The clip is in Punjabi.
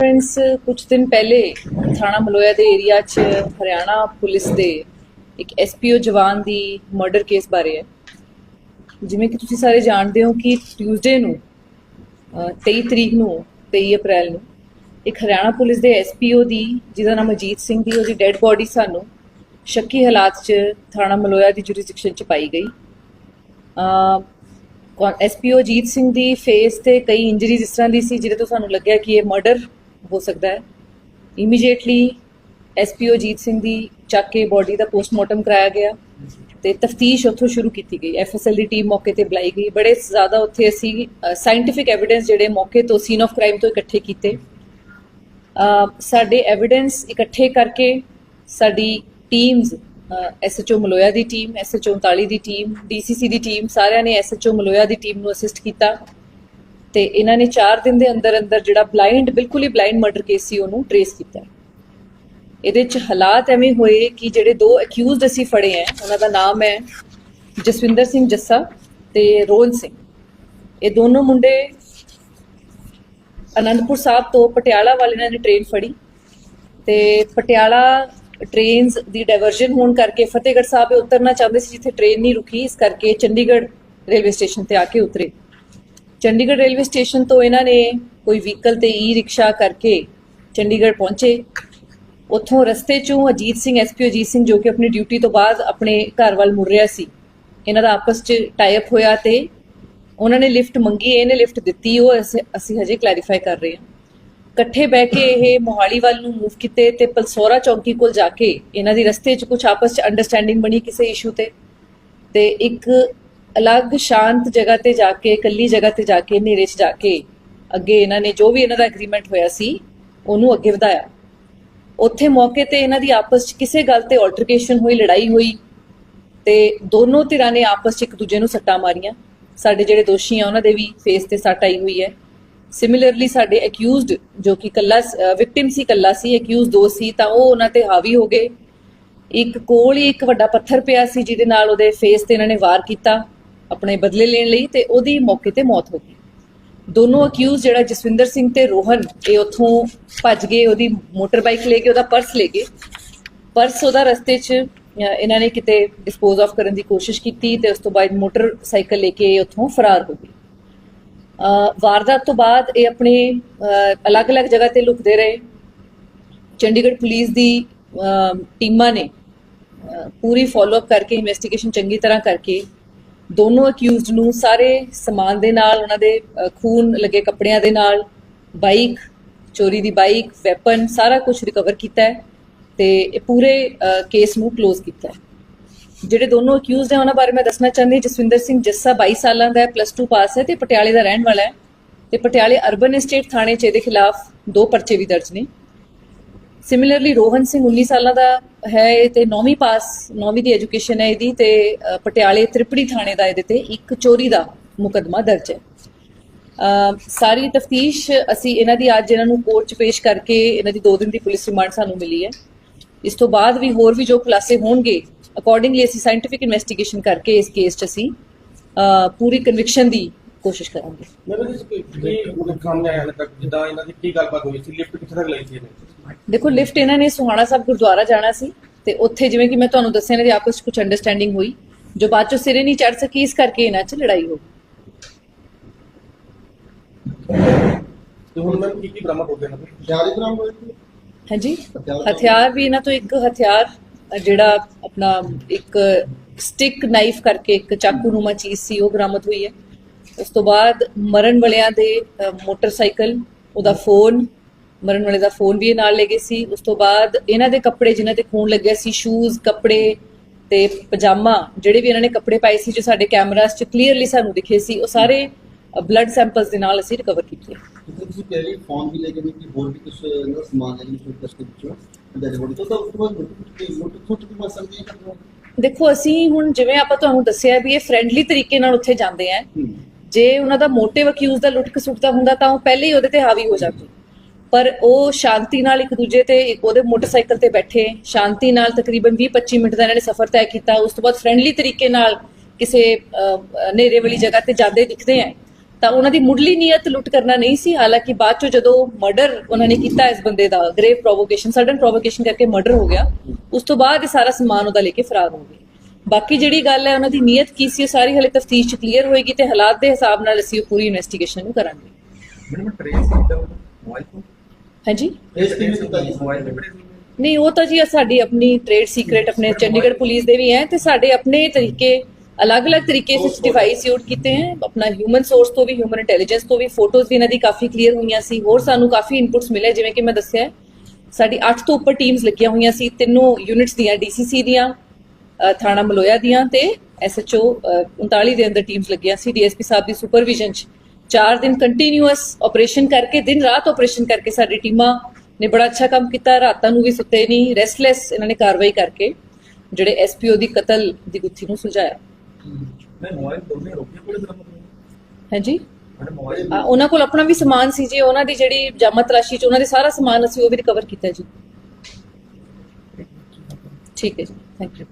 ਫਰੈਂਡਸ ਕੁਝ ਦਿਨ ਪਹਿਲੇ ਥਾਣਾ ਮਲੋਇਆ ਦੇ ਏਰੀਆ 'ਚ ਹਰਿਆਣਾ ਪੁਲਿਸ ਦੇ ਇੱਕ ਐਸਪੀਓ ਜਵਾਨ ਦੀ ਮਰਡਰ ਕੇਸ ਬਾਰੇ ਹੈ। ਜਿਵੇਂ ਕਿ ਤੁਸੀਂ ਸਾਰੇ ਜਾਣਦੇ ਹੋ ਕਿ ਟਿਊਜ਼ਡੇ ਨੂੰ ਅਹ, 23 ਤਰੀਕ ਨੂੰ 23 ਅਪ੍ਰੈਲ ਨੂੰ ਇੱਕ ਹਰਿਆਣਾ ਪੁਲਿਸ ਦੇ ਐਸਪੀਓ ਦੀ ਜਿਹਦਾ ਨਾਮ ਅਜੀਤ ਸਿੰਘ ਦੀ ਉਹਦੀ ਡੈੱਡ ਬੋਡੀ ਸਾਨੂੰ ਸ਼ੱਕੀ ਹਾਲਾਤ 'ਚ ਥਾਣਾ ਮਲੋਇਆ ਦੀ ਜੁਰਿਸਡਿਕਸ਼ਨ 'ਚ ਪਾਈ ਗਈ। ਐਸਪੀਓ ਅਜੀਤ ਸਿੰਘ ਦੀ ਫੇਸ ਤੇ ਕਈ ਇੰਜਰੀਜ਼ ਇਸ ਤਰ੍ਹਾਂ ਦੀ ਸੀ ਜਿਹਦੇ ਤੋਂ ਸਾਨੂੰ ਲੱਗਿਆ ਕਿ ਇਹ ਮਰਡਰ ਹੋ ਸਕਦਾ ਹੈ। ਇਮੀਡੀਏਟਲੀ ਐਸਪੀਓ ਅਜੀਤ ਸਿੰਘ ਦੀ ਚੱਕ ਕੇ ਬੋਡੀ ਦਾ ਪੋਸਟਮਾਰਟਮ ਕਰਾਇਆ ਗਿਆ ਤੇ ਤਫਤੀਸ਼ ਉੱਥੋਂ ਸ਼ੁਰੂ ਕੀਤੀ ਗਈ। ਐਫਐਸਐਲ ਦੀ ਟੀਮ ਮੌਕੇ ਤੇ ਬੁਲਾਈ ਗਈ। ਬੜੇ ਜ਼ਿਆਦਾ ਉੱਥੇ ਅਸੀਂ ਸਾਇੰਟੀਫਿਕ ਐਵੀਡੈਂਸ ਜਿਹੜੇ ਮੌਕੇ ਤੋਂ ਸੀਨ ਆਫ ਕ੍ਰਾਈਮ ਤੋਂ ਇਕੱਠੇ ਕੀਤੇ। ਸਾਡੇ ਐਵੀਡੈਂਸ ਇਕੱਠੇ ਕਰਕੇ ਸਾਡੀ ਟੀਮਸ ਐਸਐਚਓ ਮਲੋਇਆ ਦੀ ਟੀਮ ਐਸਐਚਓ 39 ਦੀ ਟੀਮ ਡੀਸੀਸੀ ਦੀ ਟੀਮ ਸਾਰਿਆਂ ਨੇ ਐਸਐਚਓ ਮਲੋਇਆ ਦੀ ਟੀਮ ਨੂੰ ਅਸਿਸਟ ਕੀਤਾ। ਤੇ ਇਹਨਾਂ ਨੇ 4 ਦਿਨ ਦੇ ਅੰਦਰ ਅੰਦਰ ਜਿਹੜਾ ਬਲਾਈਂਡ ਬਿਲਕੁਲ ਹੀ ਬਲਾਈਂਡ ਮਰਡਰ ਕੇਸ ਸੀ, ਉਹਨੂੰ ਟਰੇਸ ਕੀਤਾ। ਇਹਦੇ ਚ ਹਾਲਾਤ ਐਵੇਂ ਹੋਏ ਕਿ ਜਿਹੜੇ ਦੋ ਅਕਿਊਜ਼ਡ ਅਸੀਂ ਫੜੇ ਆ ਉਹਨਾਂ ਦਾ ਨਾਮ ਹੈ ਜਸਵਿੰਦਰ ਸਿੰਘ ਜੱਸਾ ਤੇ ਰੋਹਨ ਸਿੰਘ। ਇਹ ਦੋਨੋਂ ਮੁੰਡੇ ਅਨੰਦਪੁਰ ਸਾਹਿਬ ਤੋਂ ਪਟਿਆਲਾ ਵਾਲੇ ਨੇ ਟ੍ਰੇਨ ਫੜੀ ਤੇ ਪਟਿਆਲਾ ਟ੍ਰੇਨਸ ਦੀ ਡਾਇਵਰਜਨ ਹੋਣ ਕਰਕੇ ਫਤਿਹਗੜ੍ਹ ਸਾਹਿਬ ਉਤਰਨਾ ਚਾਹੁੰਦੇ ਸੀ, ਜਿੱਥੇ ਟ੍ਰੇਨ ਨਹੀਂ ਰੁਕੀ, ਇਸ ਕਰਕੇ ਚੰਡੀਗੜ੍ਹ ਰੇਲਵੇ ਸਟੇਸ਼ਨ ਤੇ ਆ ਕੇ ਉਤਰੇ। ਚੰਡੀਗੜ੍ਹ ਰੇਲਵੇ ਸਟੇਸ਼ਨ ਤੋਂ ਇਹਨਾਂ ਨੇ ਕੋਈ ਵਹੀਕਲ ਤੇ ਈ ਰਿਕਸ਼ਾ ਕਰਕੇ ਚੰਡੀਗੜ੍ਹ ਪਹੁੰਚੇ। ਉੱਥੋਂ ਰਸਤੇ 'ਚੋਂ ਅਜੀਤ ਸਿੰਘ ਐਸਪੀ ਅਜੀਤ ਸਿੰਘ ਜੋ ਕਿ ਆਪਣੀ ਡਿਊਟੀ ਤੋਂ ਬਾਅਦ ਆਪਣੇ ਘਰ ਵੱਲ ਮੁੜ ਰਿਹਾ ਸੀ। ਇਹਨਾਂ ਦਾ ਆਪਸ 'ਚ ਟਾਈ ਅਪ ਹੋਇਆ ਤੇ ਉਹਨਾਂ ਨੇ ਲਿਫਟ ਮੰਗੀ, ਇਹਨੇ ਲਿਫਟ ਦਿੱਤੀ, ਉਹ ਅਸੀਂ- ਅਸੀਂ ਹਜੇ ਕਲੈਰੀਫਾਈ ਕਰ ਰਹੇ ਹਾਂ। ਇਕੱਠੇ ਬਹਿ ਕੇ ਇਹ ਮੋਹਾਲੀ ਵੱਲ ਨੂੰ ਮੂਵ ਕੀਤੇ ਤੇ ਪਲਸੋਰਾ ਚੌਂਕੀ ਕੋਲ ਜਾ ਕੇ ਇਹਨਾਂ ਦੀ ਰਸਤੇ 'ਚ ਕੁਝ ਆਪਸ 'ਚ ਅੰਡਰਸਟੈਂਡਿੰਗ ਬਣੀ ਕਿਸੇ ਇਸ਼ੂ ਤੇ। ਤੇ ਇੱਕ ਅਲੱਗ ਸ਼ਾਂਤ ਜਗ੍ਹਾ ਤੇ ਜਾ ਕੇ, ਇਕੱਲੀ ਜਗ੍ਹਾ ਤੇ ਜਾ ਕੇ, ਹਨੇਰੇ 'ਚ ਜਾ ਕੇ ਅੱਗੇ ਇਹਨਾਂ ਨੇ ਜੋ ਵੀ ਇਹਨਾਂ ਦਾ ਐਗਰੀਮੈਂਟ ਹੋਇਆ ਸੀ, ਉਹਨੂੰ ਅੱਗੇ ਵਧਾਇਆ। ਉੱਥੇ ਮੌਕੇ ਤੇ ਇਹਨਾਂ ਦੀ ਆਪਸ 'ਚ ਕਿਸੇ ਗੱਲ ਤੇ ਆਲਟਰਕੇਸ਼ਨ ਹੋਈ, ਲੜਾਈ ਹੋਈ ਤੇ ਦੋਨੋਂ ਧਿਰਾਂ ਨੇ ਆਪਸ 'ਚ ਇੱਕ ਦੂਜੇ ਨੂੰ ਸੱਟਾਂ ਮਾਰੀਆਂ। ਸਾਡੇ ਜਿਹੜੇ ਦੋਸ਼ੀ ਆ, ਉਹਨਾਂ ਦੇ ਵੀ ਫੇਸ ਤੇ ਸੱਟ ਆਈ ਹੋਈ ਹੈ। ਸਿਮਿਲਰਲੀ ਸਾਡੇ ਅਕਿਊਜ਼ਡ ਜੋ ਕਿ ਕੱਲਾ ਵਿਕਟਿਮ ਸੀ ਕੱਲਾ ਸੀ ਅਕਿਊਜ਼ ਦੋ ਸੀ, ਤਾਂ ਉਹ ਉਹਨਾਂ ਤੇ ਹਾਵੀ ਹੋ ਗਏ। ਇੱਕ ਕੋਲ ਹੀ ਇੱਕ ਵੱਡਾ ਪੱਥਰ ਪਿਆ ਸੀ, ਜਿਹਦੇ ਨਾਲ ਉਹਦੇ ਫੇਸ ਤੇ ਇਹਨਾਂ ਨੇ ਵਾਰ ਕੀਤਾ। ਆਪਣੇ ਬਦਲੇ ਲੈਣ ਲਈ ਤੇ ਉਹਦੀ ਮੌਕੇ ਤੇ ਮੌਤ ਹੋ ਗਈ। ਦੋਨੋਂ ਅਕਿਊਜ਼ ਜਿਹੜਾ ਜਸਵਿੰਦਰ ਸਿੰਘ ਤੇ ਰੋਹਨ, ਇਹ ਉੱਥੋਂ ਭੱਜ ਗਏ, ਉਹਦੀ ਮੋਟਰ ਬਾਈਕ ਲੈ ਕੇ, ਉਹਦਾ ਪਰਸ ਲੈ ਗਏ। ਪਰਸ ਉਹਦਾ ਰਸਤੇ 'ਚ ਇਹਨਾਂ ਨੇ ਕਿਤੇ ਡਿਸਪੋਜ਼ ਆਫ ਕਰਨ ਦੀ ਕੋਸ਼ਿਸ਼ ਕੀਤੀ ਤੇ ਉਸ ਤੋਂ ਬਾਅਦ ਮੋਟਰਸਾਈਕਲ ਲੈ ਕੇ ਉੱਥੋਂ ਫਰਾਰ ਹੋ ਗਏ। ਵਾਰਦਾਤ ਤੋਂ ਬਾਅਦ ਇਹ ਆਪਣੇ ਅਲੱਗ-ਅਲੱਗ ਜਗ੍ਹਾ ਤੇ ਲੁਕਦੇ ਰਹੇ। ਚੰਡੀਗੜ੍ਹ ਪੁਲਿਸ ਦੀ ਟੀਮਾਂ ਨੇ ਪੂਰੀ ਫਾਲੋ ਕਰਕੇ ਇਨਵੈਸਟੀਗੇਸ਼ਨ ਚੰਗੀ ਤਰ੍ਹਾਂ ਕਰਕੇ ਦੋਨੋਂ ਅਕਿਊਜ਼ਡ ਨੂੰ ਸਾਰੇ ਸਮਾਨ ਦੇ ਨਾਲ, ਉਹਨਾਂ ਦੇ ਖੂਨ ਲੱਗੇ ਕੱਪੜਿਆਂ ਦੇ ਨਾਲ ਬਾਈਕ ਚੋਰੀ ਦੀ ਬਾਈਕ ਵੈਪਨ ਸਾਰਾ ਕੁਝ ਰਿਕਵਰ ਕੀਤਾ ਹੈ ਤੇ ਇਹ ਪੂਰੇ ਕੇਸ ਨੂੰ ক্লোਜ਼ ਕੀਤਾ ਹੈ। ਜਿਹੜੇ ਦੋਨੋਂ ਅਕਿਊਜ਼ਡ ਹੈ, ਉਹਨਾਂ ਬਾਰੇ ਮੈਂ ਦੱਸਣਾ ਚਾਹੁੰਦੀ ਜਸਵਿੰਦਰ ਸਿੰਘ ਜੱਸਾ 22 ਸਾਲਾਂ ਦਾ ਹੈ ਪਲੱਸ 2 ਪਾਸ ਹੈ ਤੇ ਪਟਿਆਲੇ ਦਾ ਰਹਿਣ ਵਾਲਾ ਹੈ ਤੇ ਪਟਿਆਲੇ ਅਰਬਨ ਏਸਟੇਟ ਥਾਣੇ 'ਚ ਇਹਦੇ ਖਿਲਾਫ ਦੋ ਪਰਚੇ ਵੀ ਦਰਜ ਨੇ। ਸਿਮਿਲਰਲੀ ਰੋਹਨ ਸਿੰਘ 19 ਸਾਲਾਂ ਦਾ ਹੈ ਤੇ 9ਵੀਂ ਪਾਸ 9ਵੀਂ ਦੀ ਐਜੂਕੇਸ਼ਨ ਹੈ ਇਹਦੀ ਤੇ ਪਟਿਆਲੇ ਤ੍ਰਿਪੜੀ ਥਾਣੇ ਦਾ ਇਹਦੇ ਤੇ ਇੱਕ ਚੋਰੀ ਦਾ ਮੁਕੱਦਮਾ ਦਰਜ ਹੈ। ਸਾਰੀ ਤਫਤੀਸ਼ ਅਸੀਂ ਇਹਨਾਂ ਦੀ ਅੱਜ ਇਹਨਾਂ ਨੂੰ ਕੋਰਟ 'ਚ ਪੇਸ਼ ਕਰਕੇ ਇਹਨਾਂ ਦੀ 2 ਦਿਨ ਦੀ ਪੁਲਿਸ ਰਿਮਾਂਡ ਸਾਨੂੰ ਮਿਲੀ ਹੈ। ਇਸ ਤੋਂ ਬਾਅਦ ਵੀ ਹੋਰ ਵੀ ਜੋ ਖੁਲਾਸੇ ਹੋਣਗੇ ਅਕੋਰਡਿੰਗਲੀ ਅਸੀਂ ਸਾਇੰਟੀਫਿਕ ਇਨਵੈਸਟੀਗੇਸ਼ਨ ਕਰਕੇ ਇਸ ਕੇਸ 'ਚ ਅਸੀਂ ਪੂਰੀ ਕਨਵਿਕਸ਼ਨ ਦੀ ਕੋਸ਼ਿਸ਼ ਕਰਾਂਗੇ। ਮੈਨੂੰ ਇਸ ਕੀ ਕੀ ਸਾਹਮਣੇ ਆਇਆ ਹਾਲੇ ਤੱਕ? ਜਿੱਦਾਂ ਇਹਨਾਂ ਦੀ ਕੀ ਗੱਲਬਾਤ ਹੋਈ ਸੀ? ਲਿਫਟ ਕਿੱਥੇ ਤੱਕ ਲਈ ਸੀ ਇਹਨੇ? ਦੇਖੋ ਲਿਫਟ ਇਹਨਾਂ ਨੇ ਸੁਹਾਣਾ ਸਾਹਿਬ ਗੁਰਦੁਆਰਾ ਜਾਣਾ ਸੀ ਤੇ ਉੱਥੇ ਜਿਵੇਂ ਕਿ ਮੈਂ ਤੁਹਾਨੂੰ ਦੱਸਿਆ ਇਹਨਾਂ ਦੀ ਆਪਸ ਵਿੱਚ ਕੁਝ ਅੰਡਰਸਟੈਂਡਿੰਗ ਹੋਈ ਜੋ ਬਾਅਦ ਚੋਂ ਸਿਰੇ ਨਹੀਂ ਚੜ ਸਕੀ ਇਸ ਕਰਕੇ ਇਹਨਾਂ 'ਚ ਲੜਾਈ ਹੋ ਗਈ। ਤੇ ਹੁਣ ਮੈਨੂੰ ਕੀ ਕੀ ਬਰਾਮਦ ਹੋ ਗਿਆ ਨਾ ਜਾਰੀ ਬਰਾਮਦ ਹੋਏ ਸੀ। ਹਾਂਜੀ? ਹਥਿਆਰ? ਵੀ ਇਹਨਾਂ ਤੋਂ ਇੱਕ ਹਥਿਆਰ ਅ, ਜਿਹੜਾ ਆਪਣਾ ਇੱਕ ਸਟਿਕ ਨਾਈਫ ਕਰਕੇ ਇੱਕ ਚਾਕੂ ਨੂਮਾ ਚੀਜ਼ ਸੀ ਉਹ ਬਰਾਮਦ ਹੋਈ ਹੈ। ਉਸ ਤੋਂ ਬਾਅਦ ਮਰਨ ਵਾਲਿਆਂ ਦੇ ਅ, ਮੋਟਰਸਾਈਕਲ ਉਹਦਾ ਫੋਨ ਮਰਨ ਵਾਲੇ ਦਾ ਫੋਨ ਵੀ ਇਹ ਨਾਲ ਲੈ ਗਏ ਸੀ। ਉਸ ਤੋਂ ਬਾਅਦ ਇਹਨਾਂ ਦੇ ਕੱਪੜੇ ਜਿਨ੍ਹਾਂ ਤੇ ਖੂਨ ਲੱਗਿਆ ਸੀ ਸ਼ੂਜ਼ ਕੱਪੜੇ ਤੇ ਪਜਾਮਾ ਜਿਹੜੇ ਵੀ ਇਹਨਾਂ ਨੇ ਕੱਪੜੇ ਪਾਏ ਸੀ ਜੋ ਸਾਡੇ ਕੈਮਰਾਸ 'ਚ ਕਲੀਅਰਲੀ ਸਾਨੂੰ ਦਿਖੇ ਸੀ ਉਹ ਸਾਰੇ ਬਲੱਡ ਸੈਂਪਲਸ ਦੇ ਨਾਲ ਅਸੀਂ ਰਿਕਵਰ ਕੀਤੇ। ਤੁਸੀਂ ਫੋਨ ਵੀ ਲੈ ਕੇ ਹੋਰ ਵੀ ਕੁਝ ਸਮਾਨ ਹੈ ਦੇ ਵਿੱਚੋਂ ਤੋਂ। ਉਸ ਤੋਂ ਬਾਅਦ ਦੇਖੋ ਅਸੀਂ ਹੁਣ ਜਿਵੇਂ ਆਪਾਂ ਤੁਹਾਨੂੰ ਦੱਸਿਆ ਵੀ ਇਹ ਫ੍ਰੈਂਡਲੀ ਤਰੀਕੇ ਨਾਲ ਉੱਥੇ ਜਾਂਦੇ ਆ। ਜੇ ਉਹਨਾਂ ਦਾ ਮੋਟਿਵ ਅਕਿਊਜ਼ ਦਾ ਲੁੱਟ ਖਸੁੱਟ ਦਾ ਹੁੰਦਾ ਤਾਂ ਉਹ ਪਹਿਲੇ ਹੀ ਉਹਦੇ ਤੇ ਹਾਵੀ ਹੋ ਜਾਂਦੇ। ਪਰ ਉਹ ਸ਼ਾਂਤੀ ਨਾਲ ਇੱਕ ਦੂਜੇ ਤੇ ਉਹਦੇ ਮੋਟਰਸਾਈਕਲ ਤੇ ਬੈਠੇ ਸ਼ਾਂਤੀ ਨਾਲ ਤਕਰੀਬਨ 20-25 ਮਿੰਟ ਦਾ ਇਹਨਾਂ ਨੇ ਸਫ਼ਰ ਤੈਅ ਕੀਤਾ ਉਸ ਤੋਂ ਬਾਅਦ ਫ੍ਰੈਂਡਲੀ ਤਰੀਕੇ ਨਾਲ ਕਿਸੇ ਅਹ, ਵਾਲੀ ਜਗ੍ਹਾ ਤੇ ਜਾਂਦੇ ਦਿਖਦੇ ਆ ਤਾਂ ਉਹਨਾਂ ਦੀ ਮੁੱਢਲੀ ਨੀਅਤ ਲੁੱਟ ਕਰਨਾ ਨਹੀਂ ਸੀ ਹਾਲਾਂਕਿ ਬਾਅਦ ਚੋਂ ਜਦੋਂ ਮਰਡਰ ਉਹਨਾਂ ਨੇ ਕੀਤਾ ਇਸ ਬੰਦੇ ਦਾ ਗ੍ਰੇਵ ਪ੍ਰੋਵੋਕੇਸ਼ਨ ਸਡਨ ਪ੍ਰੋਵੋਕੇਸ਼ਨ ਕਰਕੇ ਮਰਡਰ ਹੋ ਗਿਆ ਉਸ ਤੋਂ ਬਾਅਦ ਇਹ ਸਾਰਾ ਸਮਾਨ ਉਹਦਾ ਲੈ ਕੇ ਫਰਾਰ ਹੋ ਗਏ। ਬਾਕੀ ਜਿਹੜੀ ਗੱਲ ਹੈ ਉਹਨਾਂ ਦੀ ਨੀਅਤ ਕੀ ਸੀ ਉਹ ਸਾਰੀ ਹਲੇ ਤਫਤੀਸ਼ ਚ ਕਲੀਅਰ ਹੋਏਗੀ ਤੇ ਹਾਲਾਤ ਦੇ ਹਿਸਾਬ ਨਾਲ ਅਸੀਂ ਉਹ ਪੂਰੀ ਇਨਵੈਸਟੀਗੇਸ਼ਨ ਨੂੰ ਕਰਾਂਗੇ। ਮੈਡਮ ਟ੍ਰੇਸ ਕੀਤਾ ਮੋਬਾਈਲ ਤੋਂ ਹਾਂਜੀ? ਇਸ ਕਿਵੇਂ ਕੀਤਾ ਜੀ? ਮੋਬਾਈਲ ਤੇ ਬੜੇ ਨਹੀਂ ਉਹ ਤਾਂ ਜੀ ਸਾਡੀ ਆਪਣੀ ਟ੍ਰੇਡ ਸੀਕ੍ਰੇਟ ਆਪਣੇ ਚੰਡੀਗੜ੍ਹ ਪੁਲਿਸ ਦੇ ਵੀ ਹੈ ਤੇ ਸਾਡੇ ਆਪਣੇ ਤਰੀਕੇ ਅਲੱਗ-ਅਲੱਗ ਤਰੀਕੇ ਸੇ ਡਿਵਾਈਸ ਯੂਜ਼ ਕੀਤੇ ਹੈ। ਆਪਣਾ ਹਿਊਮਨ ਸੋਰਸ ਤੋਂ ਵੀ ਹਿਊਮਨ ਇੰਟੈਲੀਜੈਂਸ ਤੋਂ ਵੀ ਫੋਟੋਜ਼ ਵੀ ਇਹਨਾਂ ਦੀ ਕਾਫੀ ਕਲੀਅਰ ਹੋਈਆਂ ਸੀ। ਹੋਰ ਸਾਨੂੰ ਕਾਫੀ ਇਨਪੁਟਸ ਮਿਲੇ ਜਿਵੇਂ ਕਿ ਮੈਂ ਦੱਸਿਆ ਸਾਡੀ 8 ਤੋਂ ਉੱਪਰ ਟੀਮਸ ਲੱਗੀਆਂ ਹੋਈਆਂ ਸੀ। ਤਿੰਨੋਂ ਯੂਨਿਟਸ ਦੀਆਂ ਡੀਸੀਸੀ ਦੀਆਂ ਥਾਣਾ ਮਲੋਇਆ ਦੀਆਂ ਤੇ ਐਸਐਚਓ 39 ਦੇ ਅੰਦਰ ਟੀਮਸ ਲੱਗੀਆਂ ਸੀ। ਡੀਐਸਪੀ ਸਾਹਿਬ ਦੀ ਸੁਪਰਵਿਜ਼ਨ ਚ। 4 ਦਿਨ ਕੰਟੀਨਿਊਅਸ ਆਪਰੇਸ਼ਨ ਕਰਕੇ ਦਿਨ ਰਾਤ ਆਪਰੇਸ਼ਨ ਕਰਕੇ ਸਾਡੀ ਟੀਮਾਂ ਨੇ ਬੜਾ ਅੱਛਾ ਕੰਮ ਕੀਤਾ। ਰਾਤਾਂ ਨੂੰ ਵੀ ਸੁੱਤੇ ਨਹੀਂ ਰੈਸਟਲੈਸ ਇਹਨਾਂ ਨੇ ਕਾਰਵਾਈ ਕਰਕੇ ਜਿਹੜੇ ਐਸਪੀਓ ਦੀ ਕਤਲ ਦੀ ਗੁੱਥੀ ਨੂੰ ਸੁਲਝਾਇਆ। ਮੈਂ ਮੋਬਾਈਲ ਦੋਨੇ ਹਾਂਜੀ? ਉਹਨਾਂ ਕੋਲ ਆਪਣਾ ਵੀ ਸਮਾਨ ਸੀ ਜੀ ਉਹਨਾਂ ਦੀ ਜਿਹੜੀ ਜਾਮਾ ਤਲਾਸ਼ੀ ਚ ਉਹਨਾਂ ਦੇ ਸਾਰਾ ਸਮਾਨ ਅਸੀਂ ਉਹ ਵੀ ਰਿਕਵਰ ਕੀਤਾ ਜੀ। ਠੀਕ ਹੈ ਜੀ ਥੈਂਕ ਯੂ